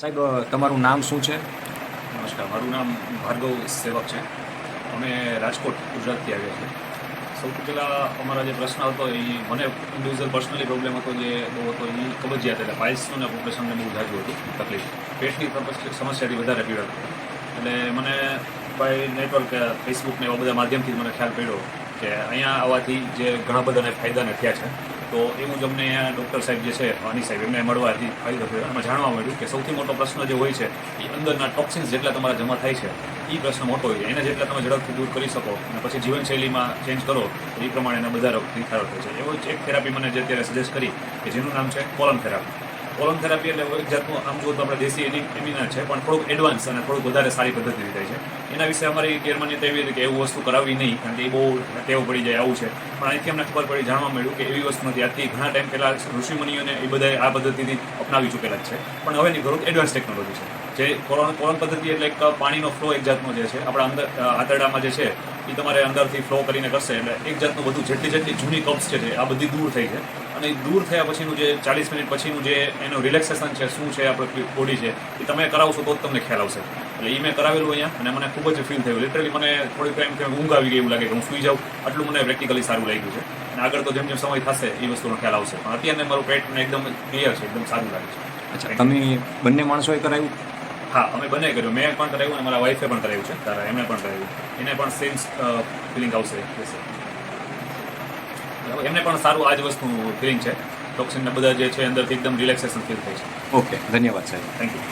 સાહેબ તમારું નામ શું છે? નમસ્કાર, મારું નામ ભાર્ગવ સેવક છે. અમે રાજકોટ, ગુજરાતથી આવ્યા છીએ. સૌથી પહેલાં અમારા જે પ્રશ્ન હતો, એ મને ઇન્ડિવિઝ્યુઅલ પર્સનલી પ્રોબ્લેમ હતો, જે બહુ હતો, એ કબજિયાત એટલે પાઇલ્સનું ને ઓપરેશનને બહુ જાજુ હતું, તકલીફ. પેટની સમસ્યાથી વધારે પીડા. એટલે મને બાય નેટવર્ક ફેસબુક ને એવા બધા માધ્યમથી મને ખ્યાલ પડ્યો કે અહીંયા આવવાથી જે ઘણા બધાને ફાયદાને થયા છે. તો જ અમને અહીંયા ડૉક્ટર સાહેબ જે છે વાણી સાહેબ, એમને મળવાથી ફાયદો થયો એમાં જાણવા મળ્યું કે સૌથી મોટો પ્રશ્ન જે હોય છે, એ અંદરના ટોક્સિન્સ જેટલા તમારા જમા થાય છે એ પ્રશ્ન મોટો હોય છે. એને જેટલા તમે ઝડપથી દૂર કરી શકો અને પછી જીવનશૈલીમાં ચેન્જ કરો એ પ્રમાણે એના બધા રોગ નિખારો થાય છે. એવો જ એક થેરાપી મને જે અત્યારે સજેસ્ટ કરી, કે જેનું નામ છે કોલમ થેરાપી કોલમ થેરાપી એટલે એક જાતનું આમ જુઓ તો આપણે દેશી એની એમિના છે, પણ થોડુંક એડવાન્સ અને થોડુંક વધારે સારી પદ્ધતિથી થાય છે. એના વિશે અમારી ગેરમાન્યતા એવી હતી કે એવું વસ્તુ કરાવવી નહીં, કારણ કે એ બહુ ટેવ પડી જાય આવું છે. પણ અહીંથી અમને ખબર પડી, જાણવા મળ્યું કે એવી વસ્તુ નથી આજથી ઘણા ટાઈમ પહેલાં ઋષિમુનિઓને એ બધા આ પદ્ધતિથી અપનાવી ચૂકેલા જ છે. પણ હવેની ઘણું એડવાન્સ ટેકનોલોજી છે. જે કોરોન કોરોન પદ્ધતિ એટલે એક પાણીનો ફ્લો એક જાતનો જે છે, આપણા અંદર આંતરડામાં જે છે એ તમારે અંદરથી ફ્લો કરીને કરશે એટલે એક જાતનું બધું જેટલી જેટલી જૂની કપ્સ છે આ બધી દૂર થઈ છે. અને દૂર થયા પછીનું જે ચાલીસ મિનિટ પછીનું જે એનું રિલેક્સેશન છે, શું છે આપણે બોડી છે, એ તમે કરાવશો તો જ તમને ખ્યાલ આવશે. એટલે એ મેં કરાવેલું અહીંયા અને મને ખૂબ જ ફીલ થયું. લિટરલી મને થોડીક ટાઈમ કે ઊંઘ આવી ગઈ એવું લાગે કે હું સુઈ જાઉં. આટલું મને પ્રેક્ટિકલી સારું લાગ્યું છે. અને આગળ તો જેમ જેમ સમય થશે એ વસ્તુનો ખ્યાલ આવશે. પણ અત્યારે મારું પેટ એકદમ ક્લિયર છે, એકદમ સારું લાગે છે. અચ્છા, તમે બંને માણસોએ કરાવ્યું? હા અમે બંને કર્યું. મેં પણ કરાવ્યું અને મારા વાઈફે પણ કરાવ્યું છે. તારા એમણે પણ કરાવ્યું. એને પણ સેમ ફિલિંગ આવશે. એમને પણ સારું આ જ વસ્તુ ફિલિંગ છે. ટોક્સિનના બધા જે છે અંદરથી એકદમ રિલેક્સેશન ફીલ થાય છે. ઓકે ધન્યવાદ સાહેબ. Thank you